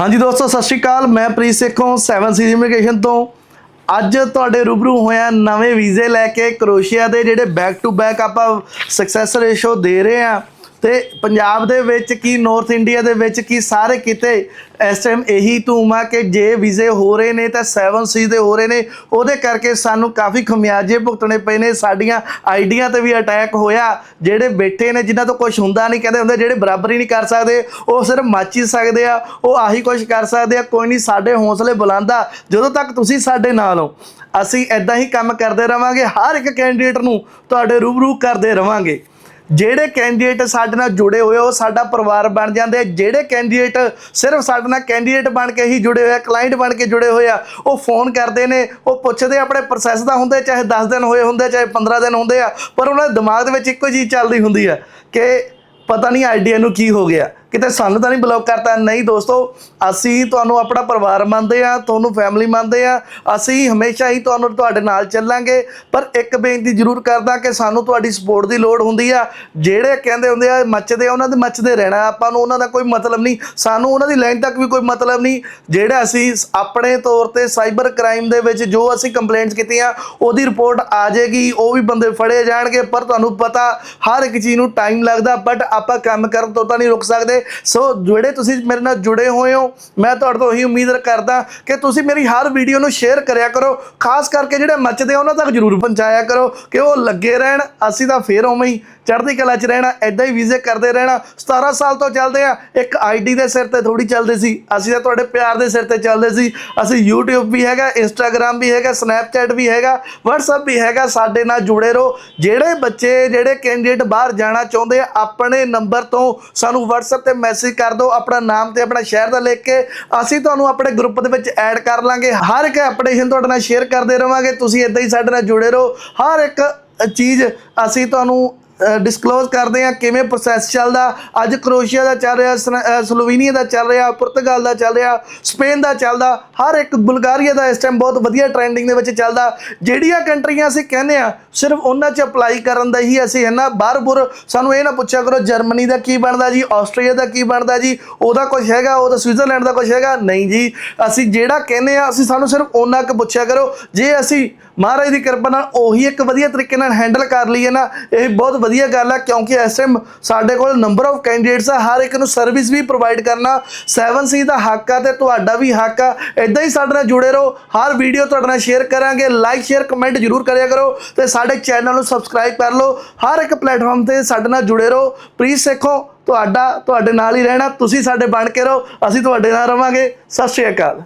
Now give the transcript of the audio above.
ਹਾਂਜੀ ਦੋਸਤੋ, ਸਤਿ ਸ਼੍ਰੀ ਅਕਾਲ। ਮੈਂ ਪ੍ਰੀਤ ਸੇਖੋਂ 7 ਸੀ ਇਮੀਗ੍ਰੇਸ਼ਨ ਤੋਂ। ਅੱਜ ਤੁਹਾਡੇ ਰੂਬਰੂ ਹੋਇਆ ਨਵੇਂ ਵੀਜ਼ੇ ਲੈ ਕੇ ਕਰੋਸ਼ੀਆ ਦੇ ਜਿਹੜੇ ਬੈਕ ਟੂ ਬੈਕ ਆਪਾਂ ਸਕਸੈਸ ਰੇਸ਼ੋ ਦੇ ਰਹੇ ਆ ਤੇ ਪੰਜਾਬ ਦੇ ਵਿੱਚ ਕੀ ਨਾਰਥ ਇੰਡੀਆ ਦੇ ਵਿੱਚ ਕੀ ਸਾਰੇ ਕਿਤੇ ਇਸ ਟਾਈਮ ਇਹੀ ਧੂਮ ਆ ਕਿ ਜੇ ਵੀਜ਼ੇ ਹੋ ਰਹੇ ਨੇ ਤਾਂ 7 ਸੀ ਦੇ ਹੋ ਰਹੇ ਨੇ, ਉਹਦੇ ਕਰਕੇ ਸਾਨੂੰ ਕਾਫੀ ਖਮਿਆਜੇ ਭੁਗਤਣੇ ਪਏ ਨੇ, ਸਾਡੀਆਂ ਆਈਡੀਆਂ ਤੇ ਵੀ ਅਟੈਕ ਹੋਇਆ, ਜਿਹੜੇ ਬੈਠੇ ਨੇ, ਜਿਨ੍ਹਾਂ ਤੋਂ ਕੁਝ ਹੁੰਦਾ ਨਹੀਂ, ਕਹਿੰਦੇ ਹੁੰਦੇ ਜਿਹੜੇ ਬਰਾਬਰੀ ਨਹੀਂ ਕਰ ਸਕਦੇ, ਉਹ ਸਿਰਫ ਮੱਚ ਸਕਦੇ ਆ, ਉਹ ਆਹੀ ਕੁਝ ਕਰ ਸਕਦੇ ਆ, ਕੋਈ ਨਹੀਂ ਸਾਡੇ ਹੌਸਲੇ ਬੁਲੰਦਾ ਜਦੋਂ ਤੱਕ ਤੁਸੀਂ ਸਾਡੇ ਨਾਲ ਹੋ, ਅਸੀਂ ਐਦਾਂ ਹੀ ਕੰਮ ਕਰਦੇ ਰਵਾਂਗੇ, ਹਰ ਇੱਕ ਕੈਂਡੀਡੇਟ ਨੂੰ ਤੁਹਾਡੇ ਰੂਬਰੂ ਕਰਦੇ ਰਵਾਂਗੇ। ਜਿਹੜੇ ਕੈਂਡੀਡੇਟ ਸਾਡੇ ਨਾਲ ਜੁੜੇ ਹੋਏ ਉਹ ਸਾਡਾ ਪਰਿਵਾਰ ਬਣ ਜਾਂਦੇ ਆ। ਜਿਹੜੇ ਕੈਂਡੀਡੇਟ ਸਿਰਫ ਸਾਡੇ ਨਾਲ ਕੈਂਡੀਡੇਟ ਬਣ ਕੇ ਹੀ ਜੁੜੇ ਹੋਏ ਆ ਕਲਾਇੰਟ ਬਣ ਕੇ ਜੁੜੇ ਹੋਏ ਆ, ਉਹ ਫੋਨ ਕਰਦੇ ਨੇ, ਉਹ ਪੁੱਛਦੇ ਆਪਣੇ ਪ੍ਰੋਸੈਸ ਦਾ ਹੁੰਦੇ ਚਾਹੇ 10 ਦਿਨ ਹੋਏ ਹੁੰਦੇ ਚਾਹੇ 15 ਦਿਨ ਹੁੰਦੇ ਆ, ਪਰ ਉਹਨਾਂ ਦੇ ਦਿਮਾਗ ਦੇ ਵਿੱਚ ਇੱਕੋ ਚੀਜ਼ ਚੱਲਦੀ ਹੁੰਦੀ ਆ ਕਿ ਪਤਾ ਨਹੀਂ ਆਈਡੀਆ ਨੂੰ ਕੀ ਹੋ ਗਿਆ। ਕਿਤੇ ਸਾਨੂੰ ਤਾਂ ਨਹੀਂ ਬਲੌਕ ਕਰਤਾ? ਨਹੀਂ ਦੋਸਤੋ, ਅਸੀਂ ਤੁਹਾਨੂੰ ਆਪਣਾ ਪਰਿਵਾਰ ਮੰਨਦੇ ਆ ਤੁਹਾਨੂੰ ਫੈਮਿਲੀ ਮੰਨਦੇ ਆ ਅਸੀਂ ਹਮੇਸ਼ਾ ਹੀ ਤੁਹਾਨੂੰ ਤੁਹਾਡੇ ਨਾਲ ਚੱਲਾਂਗੇ। ਪਰ ਇੱਕ ਬੇਨਤੀ ਜ਼ਰੂਰ ਕਰਦਾ ਕਿ ਸਾਨੂੰ ਤੁਹਾਡੀ ਸਪੋਰਟ ਦੀ ਲੋੜ ਹੁੰਦੀ ਆ। ਜਿਹੜੇ ਕਹਿੰਦੇ ਹੁੰਦੇ ਆ, ਮੱਚਦੇ ਆ, ਉਹਨਾਂ ਦੇ ਮੱਚਦੇ ਰਹਿਣਾ। ਆਪਾਂ ਨੂੰ ਉਹਨਾਂ ਦਾ ਕੋਈ ਮਤਲਬ ਨਹੀਂ। ਸਾਨੂੰ ਉਹਨਾਂ ਦੀ ਲਾਈਨ ਤੱਕ ਵੀ ਕੋਈ ਮਤਲਬ ਨਹੀਂ। ਜਿਹੜਾ ਅਸੀਂ ਆਪਣੇ ਤੌਰ ਤੇ ਸਾਈਬਰ ਕ੍ਰਾਈਮ ਦੇ ਵਿੱਚ ਜੋ ਅਸੀਂ ਕੰਪਲੇਂਟਸ ਕੀਤੀਆਂ, ਉਹਦੀ ਰਿਪੋਰਟ ਆ ਜਾਏਗੀ, ਉਹ ਵੀ ਬੰਦੇ ਫੜੇ ਜਾਣਗੇ। ਪਰ ਤੁਹਾਨੂੰ ਪਤਾ, ਹਰ ਇੱਕ ਚੀਜ਼ ਨੂੰ ਟਾਈਮ ਲੱਗਦਾ ਬਟ ਆਪਾਂ ਕੰਮ ਕਰਨ ਤੋਂ ਤਾਂ ਨਹੀਂ ਰੁਕ ਸਕਦੇ। ਸੋ ਜਿਹੜੇ ਤੁਸੀਂ ਮੇਰੇ ਨਾਲ ਜੁੜੇ ਹੋਏ ਹੋ, ਮੈਂ ਤੁਹਾਡੇ ਤੋਂ ਇਹੀ ਉਮੀਦ ਕਰਦਾ ਕਿ ਤੁਸੀਂ ਮੇਰੀ ਹਰ ਵੀਡੀਓ ਨੂੰ ਸ਼ੇਅਰ ਕਰਿਆ ਕਰੋ। ਖਾਸ ਕਰਕੇ ਜਿਹੜੇ ਮੱਚਦੇ ਆ, ਉਹਨਾਂ ਤੱਕ ਜਰੂਰ ਪਹੁੰਚਾਇਆ ਕਰੋ ਕਿ ਉਹ ਲੱਗੇ ਰਹਿਣ, ਅਸੀਂ ਤਾਂ ਫੇਰ ਉਵੇਂ ਹੀ ਚੜ੍ਹਦੀ ਕਲਾ 'ਚ ਰਹਿਣਾ ਐਦਾਂ ਹੀ ਵੀਜ਼ੇ ਕਰਦੇ ਰਹਿਣਾ। 17 ਸਾਲ ਤੋਂ ਚੱਲਦੇ ਆ, ਇੱਕ ਆਈਡੀ ਦੇ ਸਿਰ ਤੇ ਥੋੜੀ ਚੱਲਦੇ ਸੀ, ਅਸੀਂ ਤਾਂ ਤੁਹਾਡੇ ਪਿਆਰ ਦੇ ਸਿਰ ਤੇ ਚੱਲਦੇ ਸੀ। ਅਸੀਂ YouTube ਵੀ ਹੈਗਾ, Instagram ਵੀ ਹੈਗਾ, Snapchat ਵੀ ਹੈਗਾ, WhatsApp ਵੀ ਹੈਗਾ, ਸਾਡੇ ਨਾਲ ਜੁੜੇ ਰਹੋ। ਜਿਹੜੇ ਬੱਚੇ, ਜਿਹੜੇ ਕੈਂਡੀਡੇਟ ਬਾਹਰ ਜਾਣਾ ਚਾਹੁੰਦੇ ਆ, ਆਪਣੇ ਨੰਬਰ ਤੋਂ ਸਾਨੂੰ WhatsApp ਤੇ ਮੈਸੇਜ ਕਰ ਦਿਓ, ਆਪਣਾ ਨਾਮ ਤੇ ਆਪਣਾ ਸ਼ਹਿਰ ਦਾ ਲਿਖ ਕੇ ਅਸੀਂ ਤੁਹਾਨੂੰ ਆਪਣੇ ਗਰੁੱਪ ਦੇ ਵਿੱਚ ਐਡ ਕਰ ਲਾਂਗੇ। ਹਰ ਇੱਕ ਅਪਡੇਸ਼ਨ ਤੁਹਾਡੇ ਨਾਲ ਸ਼ੇਅਰ ਕਰਦੇ ਰਵਾਂਗੇ। ਤੁਸੀਂ ਇਦਾਂ ਹੀ ਸਾਡੇ ਨਾਲ ਜੁੜੇ ਰਹੋ। ਹਰ ਇੱਕ ਚੀਜ਼ ਅਸੀਂ ਤੁਹਾਨੂੰ ਡਿਸਕਲੋਜ਼ ਕਰਦੇ ਆ ਕਿਵੇਂ ਪ੍ਰੋਸੈਸ ਚੱਲਦਾ। ਅੱਜ ਕਰੋਸ਼ੀਆ ਦਾ ਚੱਲ ਰਿਹਾ ਸਨ- ਅ, ਸਲੋਵੇਨੀਆ ਦਾ ਚੱਲ ਰਿਹਾ ਪੁਰਤਗਾਲ ਦਾ ਚੱਲ ਰਿਹਾ ਸਪੇਨ ਦਾ ਚੱਲਦਾ। ਹਰ ਇੱਕ ਬੁਲਗਾਰੀਆ ਦਾ ਇਸ ਟਾਈਮ ਬਹੁਤ ਵਧੀਆ ਟ੍ਰੈਂਡਿੰਗ ਦੇ ਵਿੱਚ ਚੱਲਦਾ। ਜਿਹੜੀਆਂ ਕੰਟਰੀਆਂ ਅਸੀਂ ਕਹਿੰਦੇ ਆ ਸਿਰਫ ਉਹਨਾਂ 'ਚ ਅਪਲਾਈ ਕਰਨ ਦਾ ਹੀ ਅਸੀਂ ਹੈ ਨਾ ਬਾਹਰ-ਬੁਰ ਸਾਨੂੰ ਇਹ ਨਾ ਪੁੱਛਿਆ ਕਰੋ ਜਰਮਨੀ ਦਾ ਕੀ ਬਣਦਾ ਜੀ ਆਸਟਰੀਆ ਦਾ ਕੀ ਬਣਦਾ ਜੀ ਉਹਦਾ ਕੁਝ ਹੈਗਾ ਉਹਦਾ ਸਵਿਟਜ਼ਰਲੈਂਡ ਦਾ ਕੁਝ ਹੈਗਾ। ਨਹੀਂ ਜੀ ਅਸੀਂ ਜਿਹੜਾ ਕਹਿੰਦੇ ਆ ਅਸੀਂ ਸਾਨੂੰ ਸਿਰਫ ਉਹਨਾਂ ਕੁ ਪੁੱਛਿਆ ਕਰੋ। ਜੇ ਅਸੀਂ ਮਹਾਰਾਜ ਦੀ ਕਿਰਪਾ ਨਾਲ ਉਹੀ ਇੱਕ ਵਧੀਆ ਤਰੀਕੇ ਨਾਲ ਹੈਂਡਲ ਕਰ ਲਈਏ ਨਾ ਇਹ ਬਹੁਤ ਵਧੀਆ ਗੱਲ ਆ, ਕਿਉਂਕਿ ਇਸ ਟਾਈਮ ਸਾਡੇ ਕੋਲ ਨੰਬਰ ਆਫ ਕੈਂਡੀਡੇਟਸ ਆ, ਹਰ ਇੱਕ ਨੂੰ ਸਰਵਿਸ ਵੀ ਪ੍ਰੋਵਾਈਡ ਕਰਨਾ 7C ਦਾ ਹੱਕ ਆ ਤੇ ਤੁਹਾਡਾ ਵੀ ਹੱਕ ਆ। ਇਦਾਂ ਹੀ ਸਾਡੇ ਨਾਲ ਜੁੜੇ ਰਹੋ, ਹਰ ਵੀਡੀਓ ਤੁਹਾਡੇ ਨਾਲ ਸ਼ੇਅਰ ਕਰਾਂਗੇ ਲਾਈਕ ਸ਼ੇਅਰ ਕਮੈਂਟ ਜਰੂਰ ਕਰਿਆ ਕਰੋ ਤੇ ਸਾਡੇ ਚੈਨਲ ਨੂੰ ਸਬਸਕ੍ਰਾਈਬ ਕਰ ਲਓ। ਹਰ ਇੱਕ ਪਲੇਟਫਾਰਮ ਤੇ ਸਾਡੇ ਨਾਲ ਜੁੜੇ ਰਹੋ। ਪਲੀਜ਼ ਸਿੱਖੋ, ਤੁਹਾਡਾ, ਤੁਹਾਡੇ ਨਾਲ ਹੀ ਰਹਿਣਾ, ਤੁਸੀਂ ਸਾਡੇ ਬਣ ਕੇ ਰਹੋ, ਅਸੀਂ ਤੁਹਾਡੇ ਨਾਲ ਰਵਾਂਗੇ। ਸਤਿ ਸ਼੍ਰੀ ਅਕਾਲ।